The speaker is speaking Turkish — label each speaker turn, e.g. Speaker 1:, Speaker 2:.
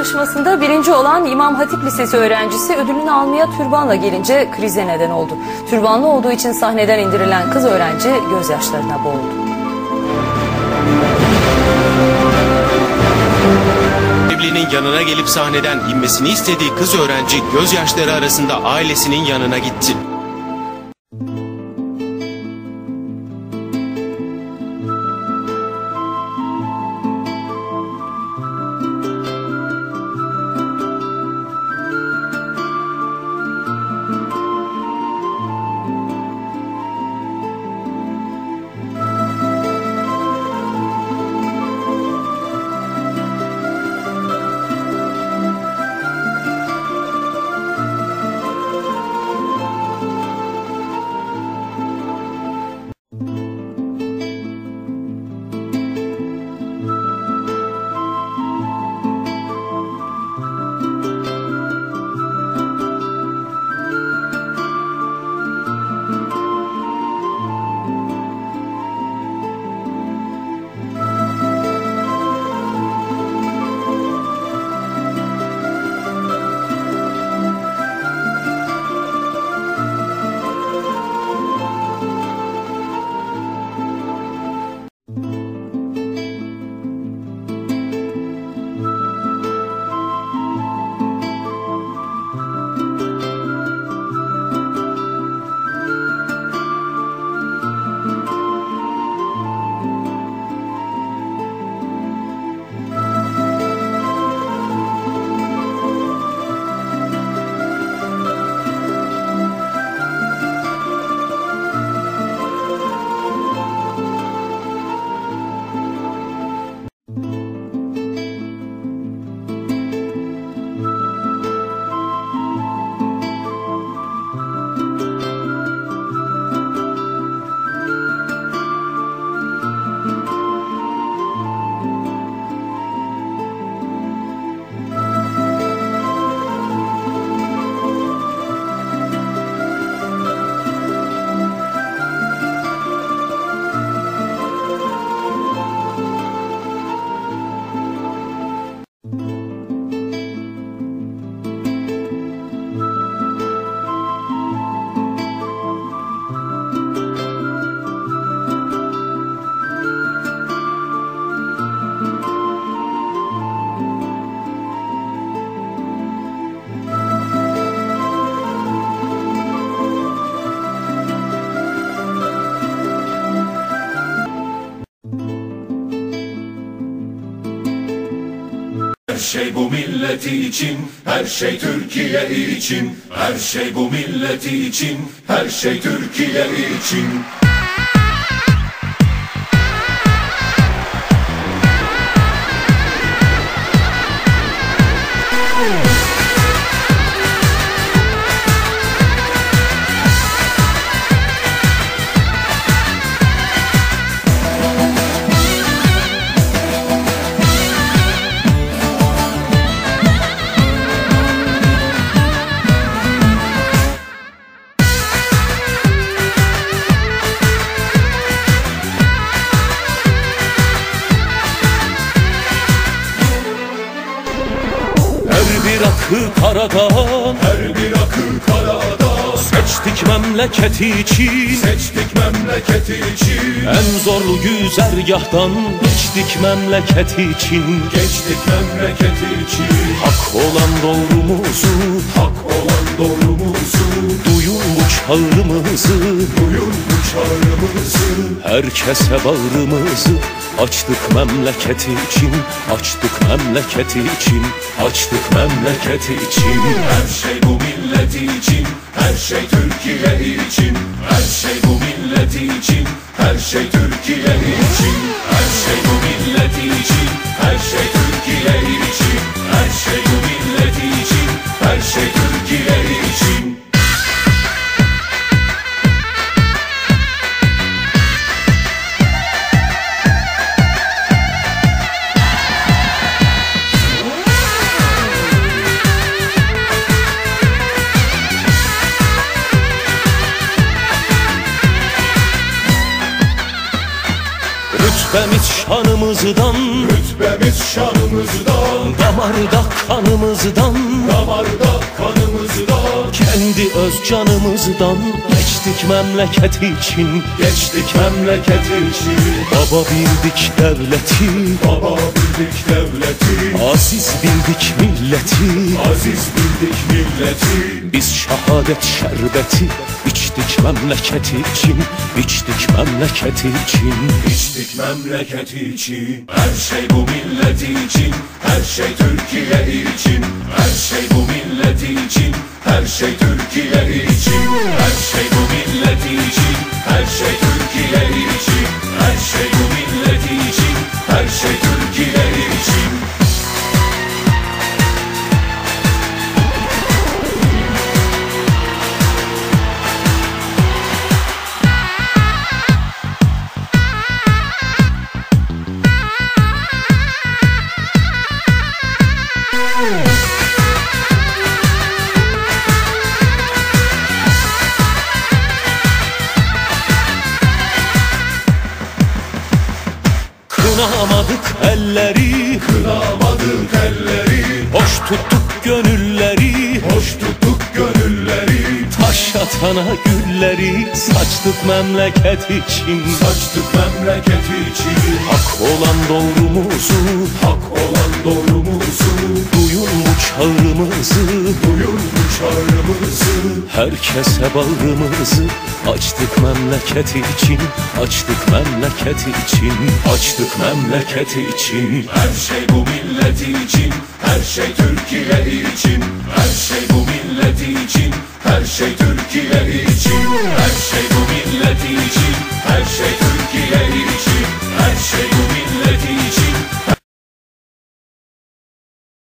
Speaker 1: yarışmasında birinci olan İmam Hatip Lisesi öğrencisi ödülünü almaya türbanla gelince krize neden oldu. Türbanlı olduğu için sahneden indirilen kız öğrenci gözyaşlarına boğuldu.
Speaker 2: Evlinin yanına gelip sahneden inmesini istediği kız öğrenci gözyaşları arasında ailesinin yanına gitti.
Speaker 3: Şey bu milleti için, her şey Türkiye için, her şey bu milleti için, her şey Türkiye için.
Speaker 4: Karadan.
Speaker 3: Her bir akı karada,
Speaker 4: Seçtik memleketi için.
Speaker 3: Seçtik memleketi için.
Speaker 4: En zorlu güzergahtan Geçtik memleketi için.
Speaker 3: Geçtik memleketi için,
Speaker 4: Hak olan doğrumuzu
Speaker 3: hak olan doğrumuzu,
Speaker 4: Duyun bu çağrımızı
Speaker 3: duyun bu çağrımızı.
Speaker 4: Herkese bağrımızı Açtık memleketi için Açtık memleketi için Açtık memleketi için.
Speaker 3: Her şey bu milleti için, her şey Türkiye için, her şey bu milleti için, her şey Türkiye için, her şey bu milleti için,
Speaker 4: Rütbemiz şanımızdan
Speaker 3: Rütbemiz şanımızdan
Speaker 4: Damarda kanımızdan
Speaker 3: Damarda kanımızdan.
Speaker 4: Kendi öz canımızdan Geçtik memleket için
Speaker 3: Geçtik memleket için.
Speaker 4: Baba bildik devleti
Speaker 3: Baba bildik devleti.
Speaker 4: Aziz bildik milleti.
Speaker 3: Aziz bildik milleti.
Speaker 4: Biz şehadet şerbeti içtik memleketi için içtik memleketi için.
Speaker 3: İçtik memleketi için. Her şey bu milleti için. Her şey Türkiye için. Her şey bu milleti için. Her şey Türkiye için. Her şey bu milleti için. Her şey Türkiye için
Speaker 4: Kınamadık elleri.
Speaker 3: Kınamadık elleri.
Speaker 4: Hoş tuttuk gönülleri Taş atana gülleri Saçtık memleket için.
Speaker 3: Saçtık memleketi için.
Speaker 4: Hak olan doğrumuzu
Speaker 3: Hak olan doğrumuzu.
Speaker 4: Duyun bu çağrımızı
Speaker 3: Duyun bu çağrımızı
Speaker 4: Herkese bağrımızı Açtık memleketi için. Açtık memleketi için. Açtık memleketi
Speaker 3: için. Her şey bu milleti için. Her şey Türkiye için